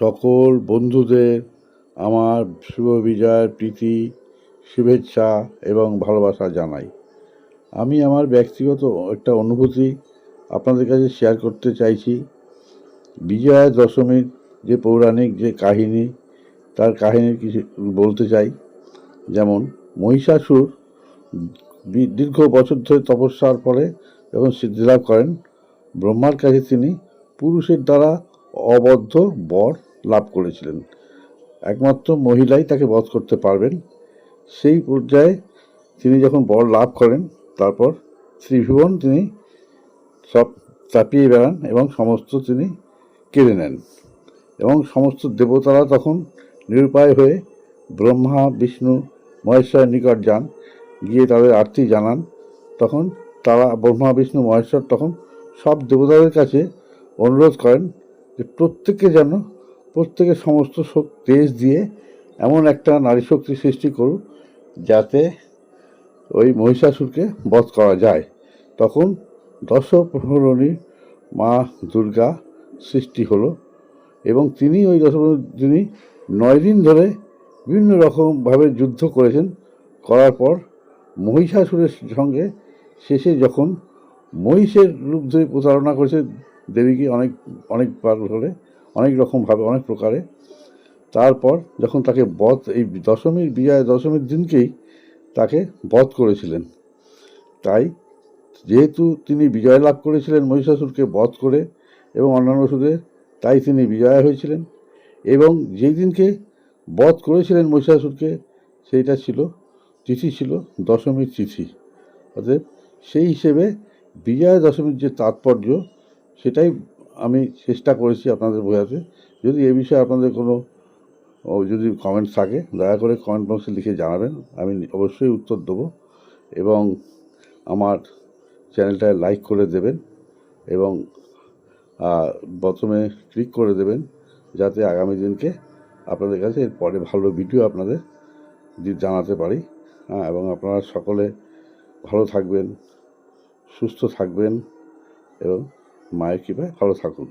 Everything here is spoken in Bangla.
সকল বন্ধুদের আমার শুভ বিজয়ের প্রীতি, শুভেচ্ছা এবং ভালোবাসা জানাই। আমি আমার ব্যক্তিগত একটা অনুভূতি আপনাদের কাছে শেয়ার করতে চাইছি। বিজয়া দশমীর যে পৌরাণিক যে কাহিনী, তার কাহিনী কিছু বলতে চাই। যেমন, মহিষাসুর দীর্ঘ বছর ধরে তপস্যার পরে যখন সিদ্ধিলাভ করেন, ব্রহ্মার কাছে তিনি পুরুষের দ্বারা অবদ্ধ বর লাভ করেছিলেন। একমাত্র মহিলাই তাকে বধ করতে পারবেন। সেই পর্যায়ে তিনি যখন বর লাভ করেন, তারপর ত্রিভুবন তিনি সব চাপিয়ে বেড়ান এবং সমস্ত তিনি কেড়ে নেন এবং সমস্ত দেবতারা তখন নিরুপায় হয়ে ব্রহ্মা, বিষ্ণু, মহেশ্বরের নিকট যান, গিয়ে তাদের আরতি জানান। তখন তারা ব্রহ্মা, বিষ্ণু, মহেশ্বর তখন সব দেবতাদের কাছে অনুরোধ করেন যে প্রত্যেকে যেন প্রত্যেকে সমস্ত তেজ দিয়ে এমন একটা নারী শক্তি সৃষ্টি করুক যাতে ওই মহিষাসুরকে বধ করা যায়। তখন দশ প্রহরণী মা দুর্গা সৃষ্টি হলো এবং তিনি ওই দশ তিনি নয় দিন ধরে বিভিন্ন রকমভাবে যুদ্ধ করেছেন। করার পর মহিষাসুরের সঙ্গে শেষে যখন মহিষের রূপ ধরে প্রতারণা করেছে দেবীকে অনেক, অনেকবার ধরে অনেক রকমভাবে অনেক প্রকারে। তারপর যখন তাকে বধ, এই দশমীর বিজয় দশমীর দিনকেই তাকে বধ করেছিলেন। তাই যেহেতু তিনি বিজয় লাভ করেছিলেন মহিষাসুরকে বধ করে এবং অন্যান্য সুরে তাই তিনি বিজয়া হয়েছিলেন। এবং যেই দিনকে বধ করেছিলেন মহিষাসুরকে, সেইটা ছিল, তিথি ছিল দশমীর তিথি। অতএব সেই হিসেবে বিজয়া দশমীর যে তাৎপর্য, সেটাই আমি চেষ্টা করেছি আপনাদের বোঝাতে। যদি এ বিষয়ে আপনাদের কোনো যদি কমেন্ট থাকে, দয়া করে কমেন্ট বক্সে লিখে জানাবেন। আমি অবশ্যই উত্তর দেবো এবং আমার চ্যানেলটায় লাইক করে দেবেন এবং প্রথমে ক্লিক করে দেবেন যাতে আগামী দিনকে আপনাদের কাছে এর পরে ভালো ভিডিও আপনাদের জানাতে পারি। হ্যাঁ এবং আপনারা সকলে ভালো থাকবেন, সুস্থ থাকবেন এবং মায়ের কৃপায় ভালো থাকুন